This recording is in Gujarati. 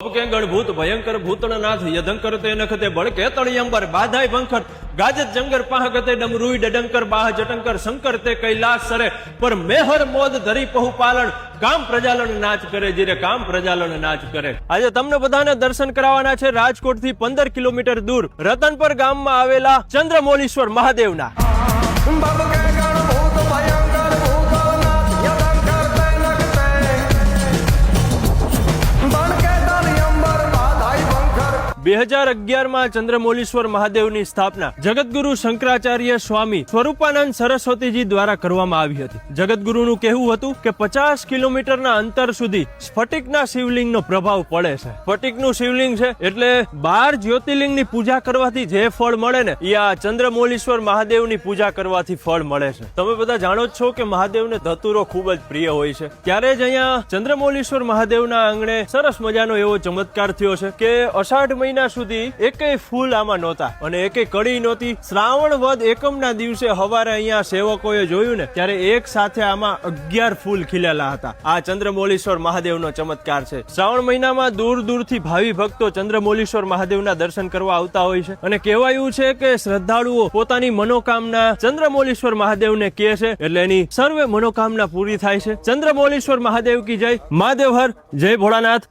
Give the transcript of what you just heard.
કે ગણભૂત ભયંકર ભૂતળનાથ યદંકર તે નખતે બળકે તળિયંબર બાધાય બંખર ગાજત જંગર પાહગતે ડમરૂઈ ડડંકર બાહ જટંકર, શંકર તે કૈલાસ સરે. પર મેહર મોદ ધરી પહુપાલન કામ પ્રજાલન નાચ કરે જીરે કામ પ્રજાલન નાચ કરે. આજે તમને બધાને દર્શન કરાવવાના છે રાજકોટથી પંદર કિલોમીટર દૂર, રતનપર ગામમાં આવેલા ચંદ્રમોલીશ્વર મહાદેવના. બે હજાર અગિયારમાં ચંદ્રમૌલીશ્વર મહાદેવની સ્થાપના જગતગુરુ શંકરાચાર્ય સ્વામી સ્વરૂપાનંદ સરસ્વતીજી દ્વારા કરવામાં આવી હતી. જગતગુરુનું કહેવું હતું કે પચાસ કિલોમીટરના અંતર સુધી સ્ફટિકના શિવલિંગનો પ્રભાવ પડે છે. સ્ફટિકનું શિવલિંગ છે એટલે બાર જ્યોતિર્લિંગની પૂજા કરવાથી જે ફળ મળે ને એ આ ચંદ્રમૌલીશ્વર મહાદેવની પૂજા કરવાથી ફળ મળે છે. તમે બધા જાણો જ છો કે મહાદેવને ધતુરો ખૂબ જ પ્રિય હોય છે. ત્યારે જ અહીંયા ચંદ્રમૌલીશ્વર મહાદેવના આંગણે સરસ મજાનો એવો ચમત્કાર થયો છે કે અષાઢ મહિના સુધી એકેય ફૂલ આમાં નહોતા. અને એકેય કડી નહોતી. શ્રાવણ વધ એકમના દિવસે હવારે અહીંયા સેવકોએ જોયું ને, ત્યારે એક સાથે આમાં અગિયાર ફૂલ ખીલેલા હતા. આ ચંદ્રમૌલીશ્વર મહાદેવનો ચમત્કાર છે. શ્રાવણ મહિનામાં દૂર દૂરથી ભાવિ ભક્તો ચંદ્રમૌલીશ્વર મહાદેવના દર્શન કરવા આવતા હોય છે. અને કહેવાયું છે કે શ્રદ્ધાળુઓ પોતાની મનોકામના ચંદ્રમૌલીશ્વર મહાદેવને કહે છે, એટલે એની સર્વે મનોકામના પૂરી થાય છે. ચંદ્રમોલેશ્વર મહાદેવ કી જય. મહાદેવ હર. જય ભોળાનાથ.